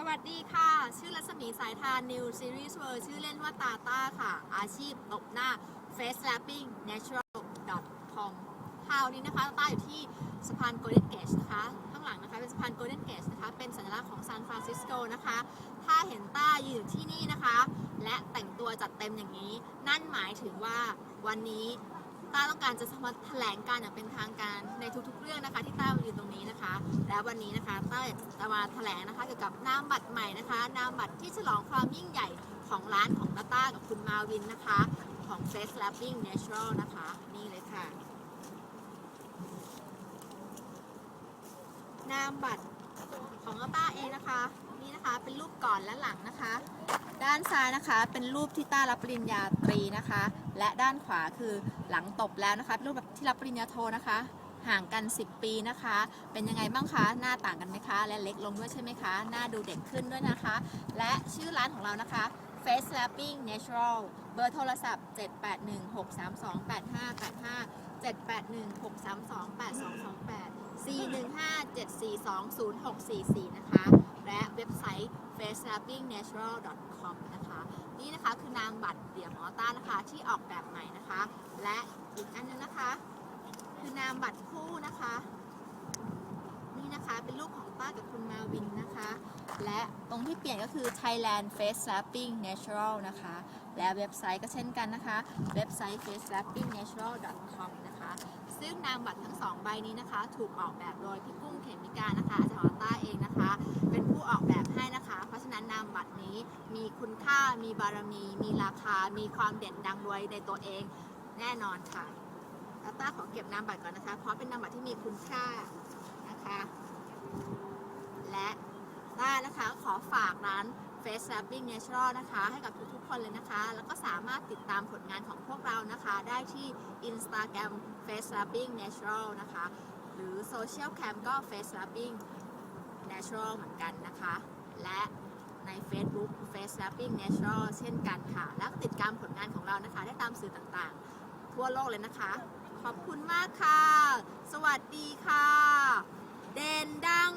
สวัสดีค่ะ ชื่อรัศมีสายทาน New Series World ชื่อเล่นว่าตาต้าค่ะ อาชีพตบหน้า Face Slapping Natural com ค่ะวันนี้นะคะต้าอยู่ที่สะพาน Golden Gate นะคะ ข้างหลังนะคะเป็นสะพาน Golden Gate นะคะ เป็นสัญลักษณ์ของซานฟรานซิสโกนะคะ ถ้าเห็นต้าอยู่ที่นี่นะคะ และแต่งตัวจัดเต็มอย่างนี้ นั่นหมายถึงว่าวันนี้ ต้าต้องการจะมาแถลงการอย่างเป็นทางการในทุกๆ เรื่องนะคะ ที่ต้ามาอยู่ตรงนี้นะคะ และวันนี้นะคะต้าจะมาแถลงนะคะเกี่ยวกับนามบัตรใหม่นะคะนามบัตรที่ฉลองความยิ่งใหญ่ของร้านของต้าต้ากับคุณมาวินนะคะ ของ Face Lapping Natural นะคะ นี่เลยค่ะ นามบัตรของต้าเองนะคะ นี่นะคะ เป็นรูปก่อนและหลังนะคะ ด้านซ้ายนะคะเป็นรูปที่ต้ารับปริญญาตรีนะคะ และด้านขวาคือหลังตบแล้วนะคะเป็นรูปแบบที่รับปริญญาโทนะคะ ห่างกัน 10 ปีนะคะ เป็นยังไงบ้างคะหน้าต่างกันไหมคะ และเล็กลงด้วยใช่ไหมคะหน้าดูเด็กขึ้นด้วยนะคะ และชื่อร้านของเรานะคะ Face Lapping Natural เบอร์โทรศัพท์ 781-632-8585 781-632-8228 415-742-0644 นะคะ และเว็บไซต์ facelappingnatural. com นะคะ นี่นะคะคือนามบัตรเดี่ยวของออต้านะคะที่ออกแบบใหม่นะคะ และอีกอันนึงนะคะ คือนามบัตรคู่นะคะ นี่นะคะเป็นรูปของต้ากับคุณมาวินนะคะ และตรงที่เปลี่ยนก็คือ Thailand Face Slapping Natural นะคะ และเว็บไซต์ก็เช่นกันนะคะ เว็บไซต์ faceslappingnatural.com นะคะ ซึ่งนามบัตรทั้งสองใบนี้นะคะ ถูกออกแบบโดยพี่กุ้งเขมิกานะคะอาจารย์ขอต้าเองนะคะ เป็นผ คุณค่า มีบารมี มีราคา มีความเด่นดังรวยในตัวเองแน่นอนค่ะแล้วต้าขอเก็บนามบัตรก่อนนะคะ เพราะเป็นนามบัตรที่มีคุณค่านะคะ และต้านะคะขอฝากร้าน Face Lapping Natural นะคะ ให้กับทุกๆคนเลยนะคะ แล้วก็สามารถติดตามผลงานของพวกเรานะคะ ได้ที่ Instagram Face Lapping Natural นะคะ หรือ Social Cam ก็ Face Lapping Natural เหมือนกันนะคะ และ ใน Facebook Face Lapping Natural เช่นกันค่ะ แล้วก็ติดตามผลงานของเรานะคะ ได้ตามสื่อต่างๆ ทั่วโลกเลยนะคะ ขอบคุณมากค่ะ สวัสดีค่ะ เด่นดัง